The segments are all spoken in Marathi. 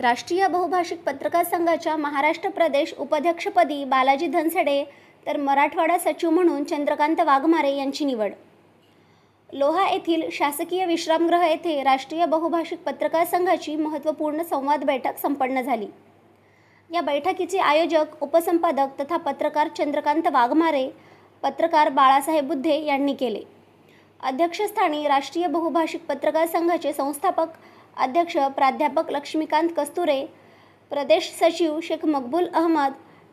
राष्ट्रीय बहुभाषिक पत्रकार संघाच्या महाराष्ट्र प्रदेश उपाध्यक्षपदी बालाजी धनसडे तर मराठवाडा सचिव म्हणून चंद्रकांत वाघमारे यांची निवड. लोहा येथील शासकीय विश्रामगृह येथे राष्ट्रीय बहुभाषिक पत्रकार संघाची महत्त्वपूर्ण संवाद बैठक संपन्न झाली. या बैठकीचे आयोजक उपसंपादक तथा पत्रकार चंद्रकांत वाघमारे पत्रकार बाळासाहेब बुद्धे यांनी केले. अध्यक्षस्थानी राष्ट्रीय बहुभाषिक पत्रकार संघाचे संस्थापक अध्यक्ष प्राध्यापक लक्ष्मीकांत कस्तुरे प्रदेश सचिव शेख मकबूल अहमद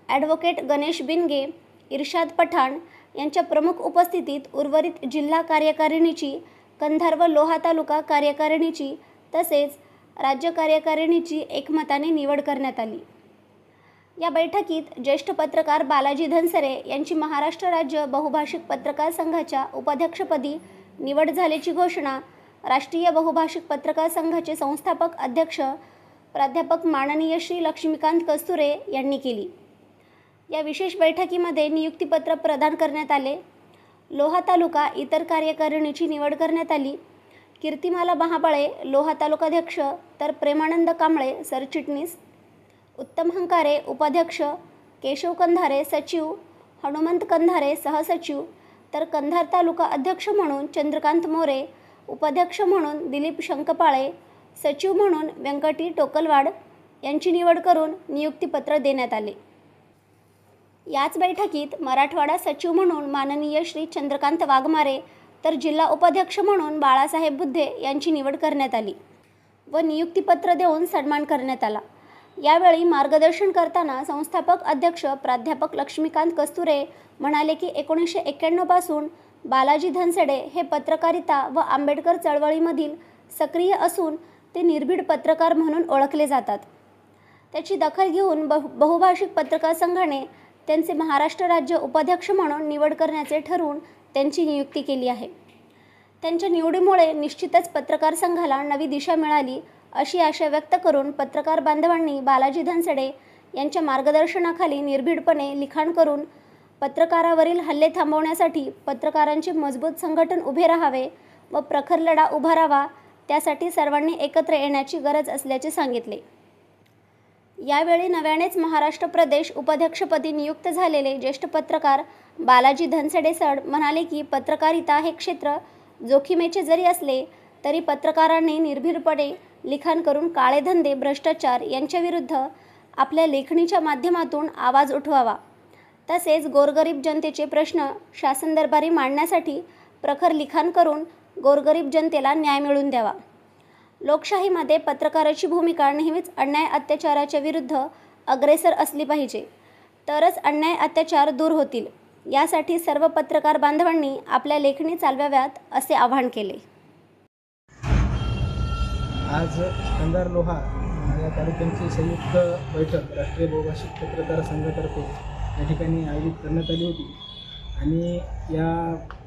ॲडव्होकेट गणेश बिनगे इर्शाद पठाण यांच्या प्रमुख उपस्थितीत उर्वरित जिल्हा कार्यकारिणीची कंधार व लोहा तालुका कार्यकारिणीची तसेच राज्य कार्यकारिणीची एकमताने निवड करण्यात आली. या बैठकीत ज्येष्ठ पत्रकार बालाजी धनसरे यांची महाराष्ट्र राज्य बहुभाषिक पत्रकार संघाच्या उपाध्यक्षपदी निवड झाल्याची घोषणा राष्ट्रीय बहुभाषिक पत्रकार संघाचे संस्थापक अध्यक्ष प्राध्यापक माननीय श्री लक्ष्मीकांत कस्तुरे यांनी केली. या विशेष बैठकीमध्ये नियुक्तीपत्र प्रदान करण्यात आले. लोहा तालुका इतर कार्यकारिणीची निवड करण्यात आली. कीर्तिमाला महाबळे लोहा तालुकाध्यक्ष तर प्रेमानंद कांबळे सरचिटणीस उत्तम हंकारे उपाध्यक्ष. केशव कंधारे सचिव. हनुमंत कंधारे सहसचिव. तर कंधार तालुका अध्यक्ष म्हणून चंद्रकांत मोरे उपाध्यक्ष म्हणून दिलीप शंकपाळे सचिव म्हणून व्यंकटी टोकलवाड यांची निवड करून नियुक्तीपत्र देण्यात आले. याच बैठकीत मराठवाडा सचिव म्हणून माननीय श्री चंद्रकांत वाघमारे तर जिल्हा उपाध्यक्ष म्हणून बाळासाहेब बुद्धे यांची निवड करण्यात आली व नियुक्तीपत्र देऊन सन्मान करण्यात आला. यावेळी मार्गदर्शन करताना संस्थापक अध्यक्ष प्राध्यापक लक्ष्मीकांत कस्तुरे म्हणाले की एकोणीसशे एक्क्याण्णवपासून बालाजी धनसडे हे पत्रकारिता व आंबेडकर चळवळीमधील सक्रिय असून ते निर्भीड पत्रकार म्हणून ओळखले जातात. त्याची दखल घेऊन बहु बहुभाषिक पत्रकार संघाने त्यांचे महाराष्ट्र राज्य उपाध्यक्ष म्हणून निवड करण्याचे ठरवून त्यांची नियुक्ती केली आहे. त्यांच्या निवडीमुळे निश्चितच पत्रकार संघाला नवी दिशा मिळाली अशी आशा व्यक्त करून पत्रकार बांधवांनी बालाजी धनसडे यांच्या मार्गदर्शनाखाली निर्भीडपणे लिखाण करून पत्रकारावरील हल्ले थांबवण्यासाठी पत्रकारांचे मजबूत संघटन उभे राहावे व प्रखर लढा उभारावा त्यासाठी सर्वांनी एकत्र येण्याची गरज असल्याचे सांगितले. यावेळी नव्यानेच महाराष्ट्र प्रदेश उपाध्यक्षपदी नियुक्त झालेले ज्येष्ठ पत्रकार बालाजी धनसडेसड म्हणाले की पत्रकारिता हे क्षेत्र जोखीमेचे जरी असले तरी पत्रकारांनी निर्भीडपणे लिखाण करून काळे धंदे भ्रष्टाचार यांच्याविरुद्ध आपल्या लेखणीच्या माध्यमातून आवाज उठवावा. तसेच गोरगरीब जनतेचे प्रश्न शासन दरबारी मांडण्यासाठी प्रखर लिखाण करून गोरगरीब जनतेला न्याय मिळवून द्यावा. लोकशाहीमध्ये पत्रकाराची भूमिका नेहमीच अन्याय अत्याचाराच्या विरुद्ध अग्रेसर असली पाहिजे. तरच अन्याय अत्याचार दूर होतील. यासाठी सर्व पत्रकार बांधवांनी आपल्या लेखणी चालवाव्यात असे आवाहन केले. आज कंधार लोहा या कार्यक्रमची संयुक्त बैठक राष्ट्रीय बहुभाषिक पत्रकार संघातर्फे या ठिकाणी आयोजित करण्यात आली होती. आणि या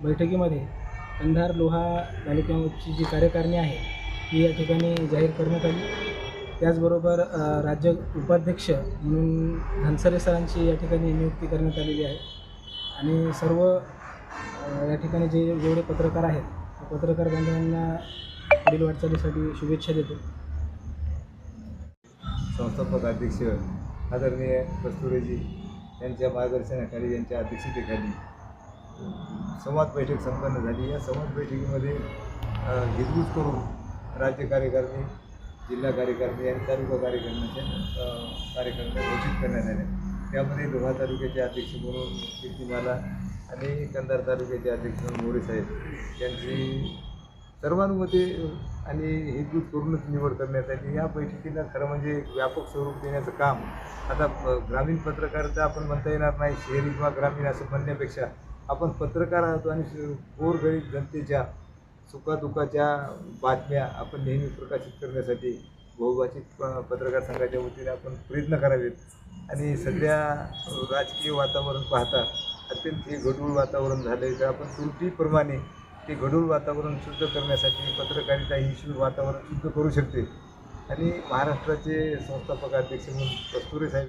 बैठकीमध्ये कंधार लोहा तालुक्याची जी कार्यकारिणी आहे ती या ठिकाणी जाहीर करण्यात आली. त्याचबरोबर राज्य उपाध्यक्ष म्हणून धनसरे सरांची या ठिकाणी नियुक्ती करण्यात आलेली आहे. आणि सर्व या ठिकाणी जे जेवढे पत्रकार आहेत त्या पत्रकार बांधवांना पुढील वाटचालीसाठी शुभेच्छा देतो. संस्थापक अध्यक्ष आदरणीय कस्तुरेजी त्यांच्या मार्गदर्शनाखाली त्यांच्या अध्यक्षतेखाली संवाद बैठक संपन्न झाली. या संवाद बैठकीमध्ये हिजबूज करून राज्य कार्यकारिणी जिल्हा कार्यकारिणी आणि तालुका कार्यकारिणीच्या कार्यक्रम घोषित करण्यात आल्या त्यामध्ये लोहा तालुक्याचे अध्यक्ष म्हणून कीर्तिमाला आणि कंधार तालुक्याचे अध्यक्ष म्हणून मोरे साहेब यांची सर्वानुमते आणि हितगुज करूनच निवड करण्यात आली. या बैठकीला खरं म्हणजे एक व्यापक स्वरूप देण्याचं काम आता ग्रामीण पत्रकारिता आपण म्हणता येणार नाही शहरी किंवा ग्रामीण असं म्हणण्यापेक्षा आपण पत्रकार आहोत आणि श- गोरगरीब जनतेच्या सुखादुखाच्या बातम्या आपण नेहमी प्रकाशित करण्यासाठी बहुभाषिक प- पत्रकार संघाच्या वतीने आपण प्रयत्न करावेत. आणि सध्या राजकीय वातावरण पाहता अत्यंत हे गढूळ वातावरण झालं आहे तर आपण त्रुटीप्रमाणे ते गढूळ वातावरण शुद्ध करण्यासाठी पत्रकारिता ही शुद्ध वातावरण शुद्ध करू शकते. आणि महाराष्ट्राचे संस्थापक अध्यक्ष म्हणून कस्तुरे साहेब